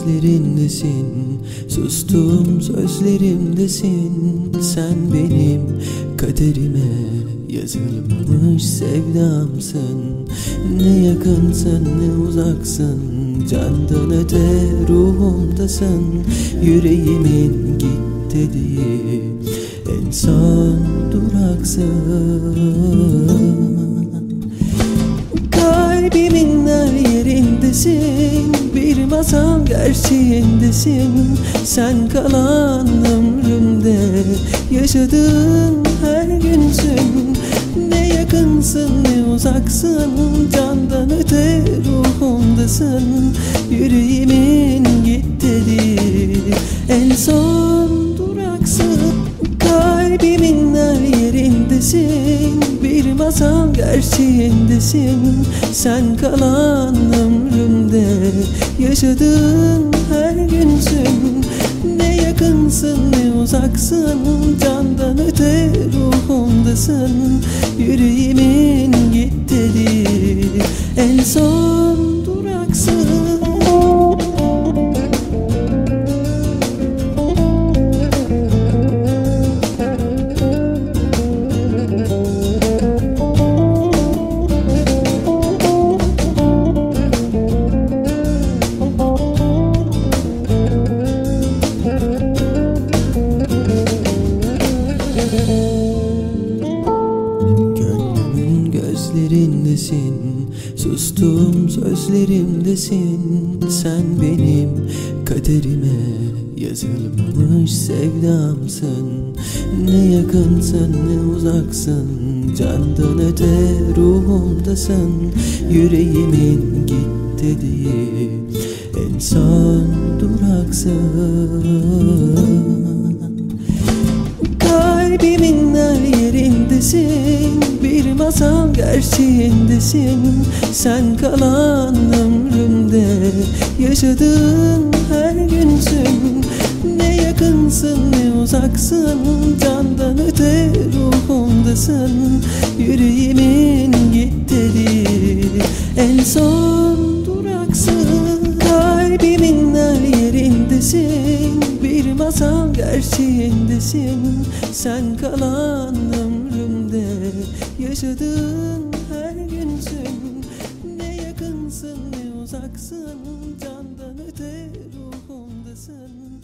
gözlerindesin. Sustum sözlerimdesin. Sen benim kaderime yazılmış sevdamsın. Ne yakınsın ne uzaksın. Candan öte ruhumdasın. Yüreğimin git dediği En son duraksın. Kalbimin her yerindesin. Masal gerçeğindesin. Sen kalan ömrümde Yaşadığın her günsün. Ne yakınsın ne uzaksın. Candan öte ruhumdasın Yüreğimin git dediği En son duraksın. Kalbimin her yerindesin. Bir masal gerçeğindesin. Sen kalan ömrümde Yaşadığın her günsün Ne yakınsın ne uzaksın Candan öte ruhumdasın Yüreğimin git dediği En son gözlerindesin. Sustuğum sözlerimdesin. Sen benim kaderime yazılmamış sevdamsın. Ne yakınsın ne uzaksın. Candan öte ruhumdasın. Yüreğimin git dediği en son duraksın. Kalbimin her yerindesin Bir masal gerçeğindesin Sen kalan ömrümde Yaşadığın her günsün. Ne yakınsın ne uzaksın Candan öte ruhumdasın Yüreğimin git dediği En son duraksın. Kalbimin her yerindesin. Bir masal gerçeğindesin Sen kalan Yaşadığın her günsün Ne yakınsın ne uzaksın Candan öte ruhumdasın